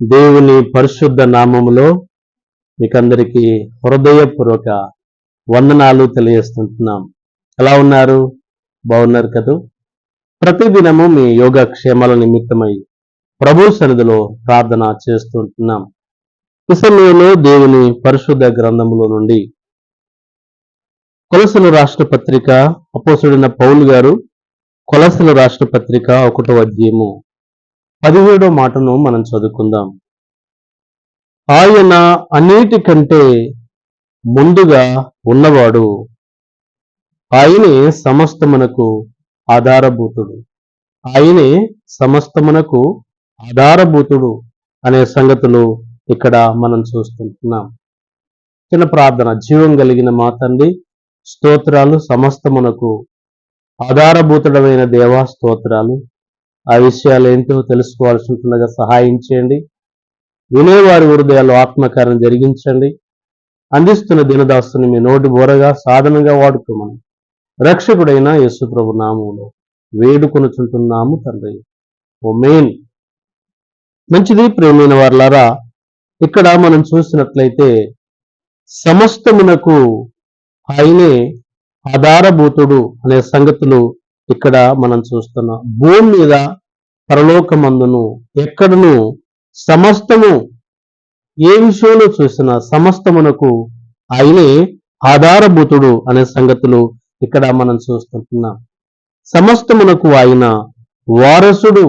దేవుని పరిశుద్ధ నామములో మీకందరికీ హృదయపూర్వక వందనాలు తెలియజేస్తుంటున్నాం. ఎలా ఉన్నారు? బాగున్నారు కదా? ప్రతిదినము మీ యోగక్షేమాల నిమిత్తమై ప్రభు సన్నిధిలో ప్రార్థన చేస్తుంటున్నాం. ఈ సమయంలో దేవుని పరిశుద్ధ గ్రంథములో నుండి కొలసల రాష్ట్ర పత్రిక అపోసుడైన పౌలు గారు కొలసల రాష్ట్ర పత్రిక ఒకటో అధ్యయము పదిహేడో మాటను మనం చదువుకుందాం. ఆయన అన్నిటికంటే ముందుగా ఉన్నవాడు. ఆయనే సమస్తమునకు ఆధారభూతుడు. ఆయనే సమస్తమునకు ఆధారభూతుడు అనే సంగతులు ఇక్కడ మనం చూస్తుంటున్నాం చిన్న ప్రార్థన. జీవం కలిగిన మా తండ్రి స్తోత్రాలు సమస్తమునకు ఆధారభూతుడమైన దేవా స్తోత్రాలు. ఆ విషయాలు ఏంటో తెలుసుకోవాల్సి ఉంటుండగా సహాయం చేయండి. వినేవారి హృదయాలు ఆత్మకారం జరిగించండి. అందిస్తున్న దినదాస్తుని మీ నోటి బోరగా సాధనంగా వాడుకోమని రక్షకుడైన యేసుప్రభు నామంలో వేడుకొనుచుంటున్నాము తండ్రి. ఓ మెయిన్ మంచిది ప్రేమైన వారులారా ఇక్కడ మనం చూసినట్లయితే సమస్తమునకు ఆయనే ఆధారభూతుడు అనే సంగతులు ఇక్కడ మనం చూస్తున్నాం. భూమి మీద పరలోకమందును ఎక్కడను సమస్తము ఏ విషయంలో చూసినా సమస్తమునకు ఆయనే ఆధారభూతుడు అనే సంగతులు ఇక్కడ మనం చూస్తుంటున్నాం. సమస్తమునకు ఆయన వారసుడు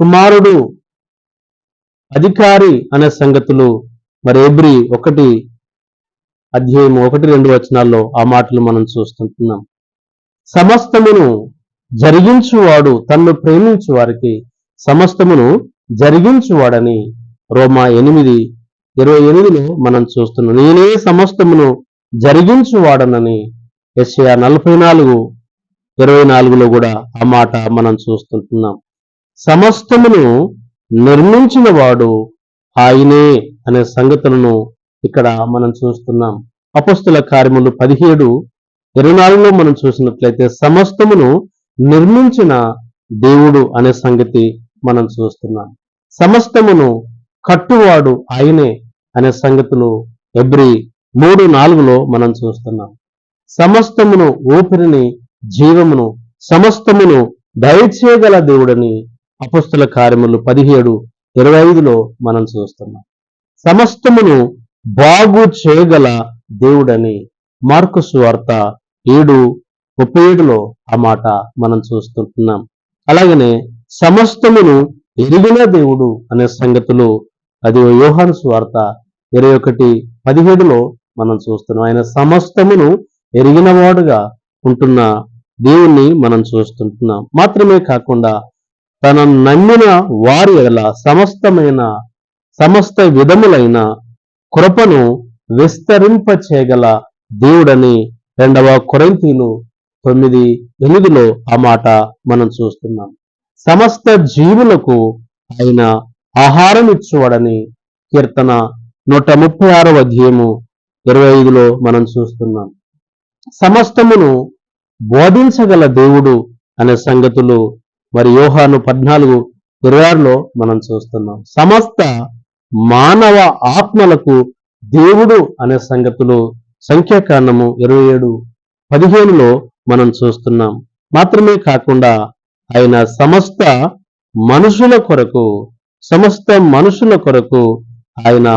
కుమారుడు అధికారి అనే సంగతులు మరి ఎబ్రి ఒకటి అధ్యాయం ఒకటి రెండు వచనాల్లో ఆ మాటలు మనం చూస్తుంటున్నాం. సమస్తమును జరిగించువాడు తన్ను ప్రేమించు వారికి సమస్తమును జరిగించువాడని రోమా ఎనిమిది ఇరవై ఎనిమిదిలో మనం చూస్తున్నాం. నేనే సమస్తమును జరిగించువాడనని ఎస్ఐ నలభై నాలుగు ఇరవై నాలుగులో కూడా ఆ మాట మనం చూస్తుంటున్నాం. సమస్తమును నిర్మించిన వాడు ఆయనే అనే సంగతులను ఇక్కడ మనం చూస్తున్నాం. అపస్తుల కార్యములు పదిహేడు ఇరవై నాలుగులో మనం చూసినట్లయితే సమస్తమును నిర్మించిన దేవుడు అనే సంగతి మనం చూస్తున్నాం. సమస్తమును కట్టువాడు ఆయనే అనే సంగతులు ఎబ్రి మూడు నాలుగులో మనం చూస్తున్నాం. సమస్తమును ఊపిరిని జీవమును సమస్తమును దయచేయగల దేవుడని అపుస్తుల కార్యములు పదిహేడు ఇరవై ఐదులో మనం చూస్తున్నాం. సమస్తమును బాగు చేయగల దేవుడని మార్కు సువార్త ఏడు ముప్పై ఏడులో ఆ మాట మనం చూస్తుంటున్నాం. అలాగనే సమస్తమును ఎరిగిన దేవుడు అనే సంగతులు అది యోహాను సువార్త ఇరవై ఒకటి పదిహేడులో మనం చూస్తున్నాం. ఆయన సమస్తమును ఎరిగినవాడుగా ఉంటున్న దేవుణ్ణి మనం చూస్తుంటున్నాం. మాత్రమే కాకుండా తన నమ్మిన వారి ఎడల సమస్తమైన సమస్త విధములైన కృపను విస్తరింప చేయగల దేవుడని రెండవ కొరంతీలు తొమ్మిది ఎనిమిదిలో ఆ మాట మనం చూస్తున్నాం. సమస్త జీవులకు ఆయన ఆహారం ఇచ్చువాడని కీర్తన నూట ముప్పై ఆరవ అధ్యయము ఇరవై ఐదులో మనం చూస్తున్నాం. సమస్తమును బోధించగల దేవుడు అనే సంగతులు మరి యోహాను పద్నాలుగు ఇరవై ఆరులో మనం చూస్తున్నాం. సమస్త మానవ ఆత్మలకు దేవుడు అనే సంగతులు సంఖ్యాకాండము ఇరవై ఏడు పదిహేనులో మనం చూస్తున్నాం. మాత్రమే కాకుండా ఆయన సమస్త మనుషుల కొరకు సమస్త మనుషుల కొరకు ఆయన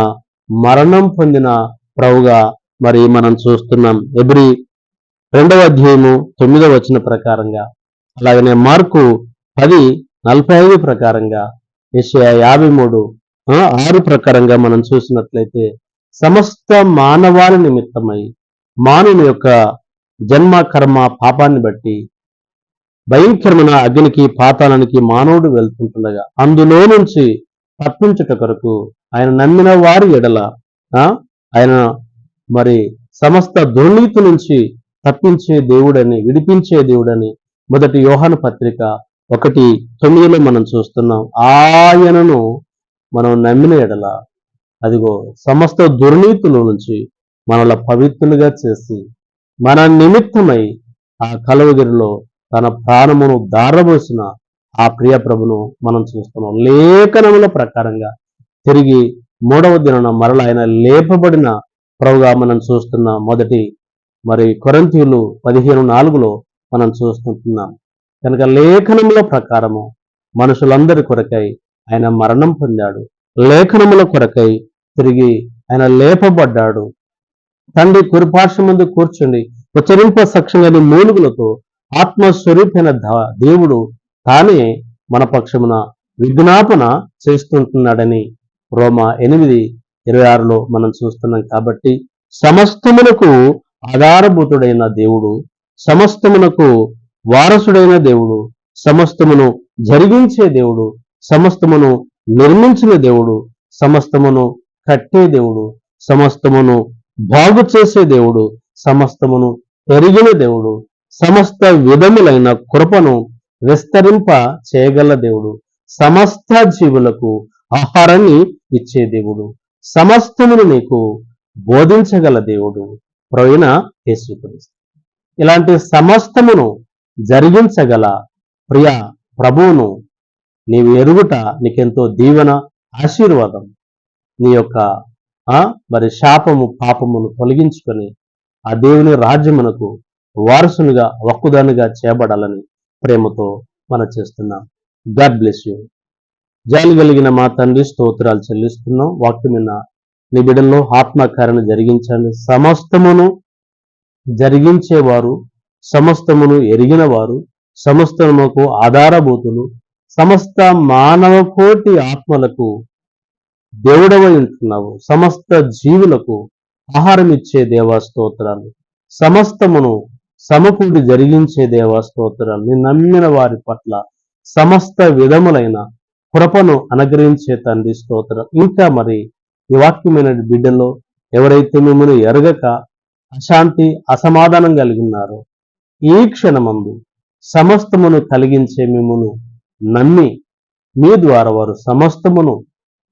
మరణం పొందిన ప్రభుగా మరి మనం చూస్తున్నాం. ఎబ్రి రెండవ అధ్యాయము తొమ్మిదవ వచ్చిన ప్రకారంగా అలాగనే మార్కు పది నలభై ఐదు ప్రకారంగా ఏషియా యాభై మూడు ఆ, ఆరు ప్రకారంగా మనం చూసినట్లయితే సమస్త మానవాళి నిమిత్తమై మానవుని యొక్క జన్మ కర్మ పాపాన్ని బట్టి భయంకరమైన అగ్నికి పాతాళానికి మానవుడు వెళ్తుంటుండగా అందులో నుంచి తప్పించుట కొరకు ఆయన నమ్మిన వారి ఎడల ఆయన మరి సమస్త దుర్నీతి నుంచి తప్పించే దేవుడని విడిపించే దేవుడని మొదటి యోహాను పత్రిక ఒకటి తొమ్మిదిలో మనం చూస్తున్నాం. ఆయనను మనం నమ్మిన ఎడల అదిగో సమస్త దుర్నీతుల నుంచి మనల పవిత్రులుగా చేసి మన నిమిత్తమై ఆ కలవగిరిలో తన ప్రాణమును దారబోసిన ఆ ప్రియ ప్రభును మనం చూస్తున్నాం. లేఖనముల ప్రకారంగా తిరిగి మూడవ దిన మరల ఆయన లేపబడిన ప్రభుగా మనం చూస్తున్న మొదటి మరి కొరంతీయులు పదిహేను నాలుగులో మనం చూస్తుంటున్నాం. కనుక లేఖనముల ప్రకారము మనుషులందరి కొరకై ఆయన మరణం పొందాడు. లేఖనముల కొరకై తిరిగి ఆయన లేపబడ్డాడు. తండ్రి కురిపార్శ్వ ముందు కూర్చుండి ఉచ్చరింప సక్షంగాని మూలుగులతో ఆత్మస్వరూపైన దేవుడు తానే మన పక్షమున విజ్ఞాపన చేస్తుంటున్నాడని రోమా ఎనిమిది ఇరవై ఆరులో మనం చూస్తున్నాం కాబట్టి సమస్తమునకు ఆధారభూతుడైన దేవుడు సమస్తమునకు వారసుడైన దేవుడు సమస్తమును జరిగించే దేవుడు సమస్తమును నిర్మించిన దేవుడు సమస్తమును కట్టే దేవుడు సమస్తమును బాగు చేసే దేవుడు సమస్తమును పెరిగిన దేవుడు సమస్త విధములైన కృపను విస్తరింప చేయగల దేవుడు సమస్త జీవులకు ఆహారాన్ని ఇచ్చే దేవుడు సమస్తమును నీకు బోధించగల దేవుడు ప్రవీణ యేసుక్రీస్తు. ఇలాంటి సమస్తమును జరిగించగల ప్రియ ప్రభువును నీవు ఎరుగుట నీకెంతో దీవెన ఆశీర్వాదం నీ యొక్క మరి శాపము పాపమును తొలగించుకొని ఆ దేవుని రాజ్యమునకు వారసునిగా ఒక్కదానిగా చేయబడాలని ప్రేమతో మనం చేస్తున్నాం. God bless you. జాలి కలిగిన మా తండ్రి స్తోత్రాలు చెల్లిస్తున్నాం. వాక్యం విన్న నీ బిడ్డల్లో ఆత్మకార్యను జరిగించండి. సమస్తమును జరిగించేవారు సమస్తమును ఎరిగినవారు సమస్తముకు సమస్తమునకు ఆధారభూతులు సమస్త మానవ కోటి ఆత్మలకు దేవుడవై ఉంటున్నావు. సమస్త జీవులకు ఆహారం ఇచ్చే దేవా స్తోత్రాలు. సమస్తమును సమకూడి జరిగించే దేవా స్తోత్రాలు. నీ నమ్మిన వారి పట్ల సమస్త విధములైన కృపను అనుగ్రహించే తండ్రి స్తోత్రం. ఇంకా మరి ఈ వాక్యమైన బిడ్డలో ఎవరైతే మిమ్మల్ని ఎరగక అశాంతి అసమాధానం కలిగి ఉన్నారో ఈ క్షణమందు సమస్తమును కలిగించే మిమ్మను నమ్మి మీ ద్వారా వారు సమస్తమును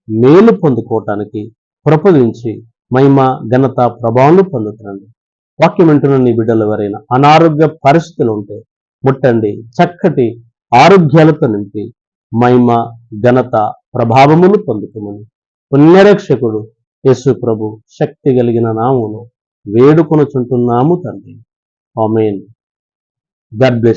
మేలు పొందుకోవటానికి ప్రపదించి మహిమ ఘనత ప్రభావం పొందుతారండి వాక్యం వింటున్న నీ బిడ్డలు ఎవరైనా అనారోగ్య పరిస్థితులు ఉంటే ముట్టండి. చక్కటి ఆరోగ్యాలతో నింపి మహిమ ఘనత ప్రభావమును పొందుకోమని పుణ్యరక్షకుడు యేసు ప్రభు శక్తి కలిగిన నామును వేడుకొనుచుంటున్నాము తండ్రి. ఆమెన్. God bless